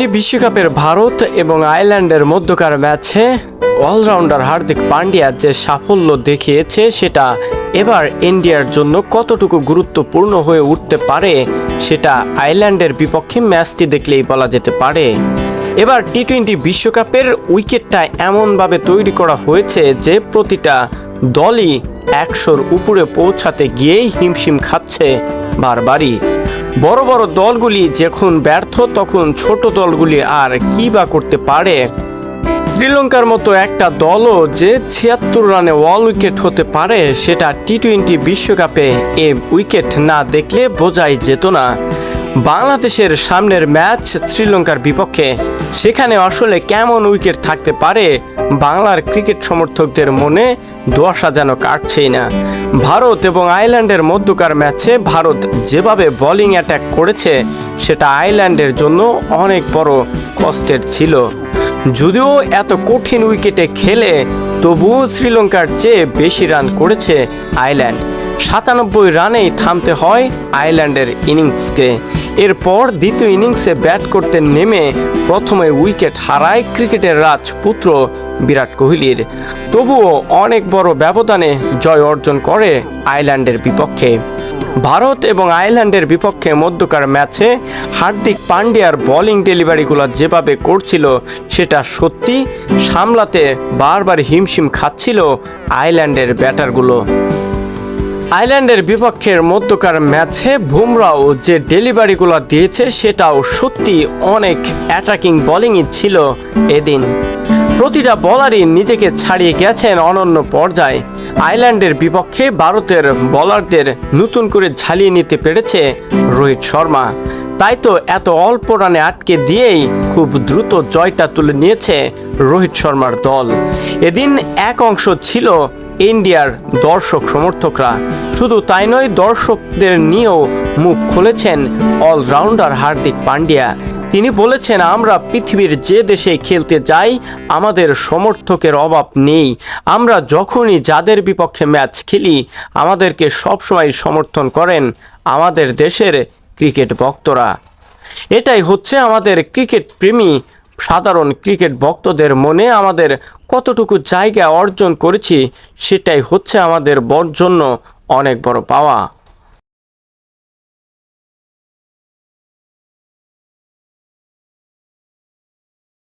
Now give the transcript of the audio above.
টি বিশ্বকাপের ভারত এবং আয়ারল্যান্ডের মধ্যকার ম্যাচে অলরাউন্ডার হার্দিক পান্ডিয়া যে সাফল্য দেখিয়েছে, সেটা এবার ইন্ডিয়ার জন্য কতটুকু গুরুত্বপূর্ণ হয়ে উঠতে পারে, সেটা আয়ারল্যান্ডের বিপক্ষে ম্যাচটি দেখলেই বলা যেতে পারে। এবার টি টোয়েন্টি বিশ্বকাপের উইকেটটা এমনভাবে তৈরি করা হয়েছে যে প্রতিটা দলই একশোর উপরে পৌঁছাতে গিয়েই হিমশিম খাচ্ছে বারবারই। বড় বড় দলগুলি যখন ব্যর্থ, তখন ছোট দলগুলি আর কী বা করতে পারে? শ্রীলঙ্কার মতো একটা দলও যে ছিয়াত্তর রানে ওয়াল উইকেট হতে পারে, সেটা টি টোয়েন্টি বিশ্বকাপে এ উইকেট না দেখলে বোঝাই যেত না। বাংলাদেশের সামনের ম্যাচ শ্রীলঙ্কার বিপক্ষে সেখানে আসলে কেমন উইকেট থাকতে পারে, বাংলার ক্রিকেট সমর্থকদের মনে দোয়াশা যেন কাটছেই না। ভারত এবং আয়ারল্যান্ডের মধ্যকার ম্যাচে ভারত যেভাবে বোলিং অ্যাটাক করেছে, সেটা আয়ারল্যান্ডের জন্য অনেক বড় কষ্টের ছিল। যদিও এত কঠিন উইকেটে খেলে, তবুও শ্রীলঙ্কার চেয়ে বেশি রান করেছে আয়ারল্যান্ড। সাতানব্বই রানেই থামতে হয় আয়ারল্যান্ডের ইনিংসকে। এরপর দ্বিতীয় ইনিংসে ব্যাট করতে নেমে প্রথমে উইকেট হারায় ক্রিকেটের রাজপুত্র বিরাট কোহলির। তবুও অনেক বড় ব্যবধানে জয় অর্জন করে আয়ারল্যান্ডের বিপক্ষে। ভারত এবং আয়ারল্যান্ডের বিপক্ষে মধ্যকার ম্যাচে হার্দিক পান্ডিয়ার বোলিং ডেলিভারিগুলো যেভাবে করছিল, সেটা সত্যি সামলাতে বারবার হিমশিম খাচ্ছিল আয়ারল্যান্ডের ব্যাটারগুলো। আয়ারল্যান্ডের বিপক্ষের মধ্যকার ম্যাচে বুমরাও যে ডেলিভারিগুলো দিয়েছে সেটাও সত্যি অনেক অ্যাটাকিং বোলিংই ছিল এদিন। প্রতিটা বলারই নিজেকে ছাড়িয়ে গেছেন অনন্য পর্যায়ে। আইল্যান্ডের বিপক্ষে ভারতের বলারদের নতুন করে ঝালিয়ে নিতে পেরেছে রোহিত শর্মা। তাই তো এত অল্প রানে আটকে দিয়েই খুব দ্রুত জয়টা তুলে নিয়েছে রোহিত শর্মার দল। এদিন এক অংশ ছিল ইন্ডিয়ার দর্শক সমর্থকরা। শুধু তাই নয়, দর্শকদের নিয়েও মুখ খুলেছেন অলরাউন্ডার হার্দিক পান্ডিয়া। তিনি বলেছেন, আমরা পৃথিবীর যে দেশে খেলতে যাই, আমাদের সমর্থকের অভাব নেই। আমরা যখনই যাদের বিপক্ষে ম্যাচ খেলি, আমাদেরকে সবসময় সমর্থন করেন আমাদের দেশের ক্রিকেট ভক্তরা। এটাই হচ্ছে আমাদের ক্রিকেট প্রেমী সাধারণ ক্রিকেট ভক্তদের মনে আমাদের কতটুকু জায়গা অর্জন করেছি, সেটাই হচ্ছে আমাদের বর জন্য অনেক বড় পাওয়া।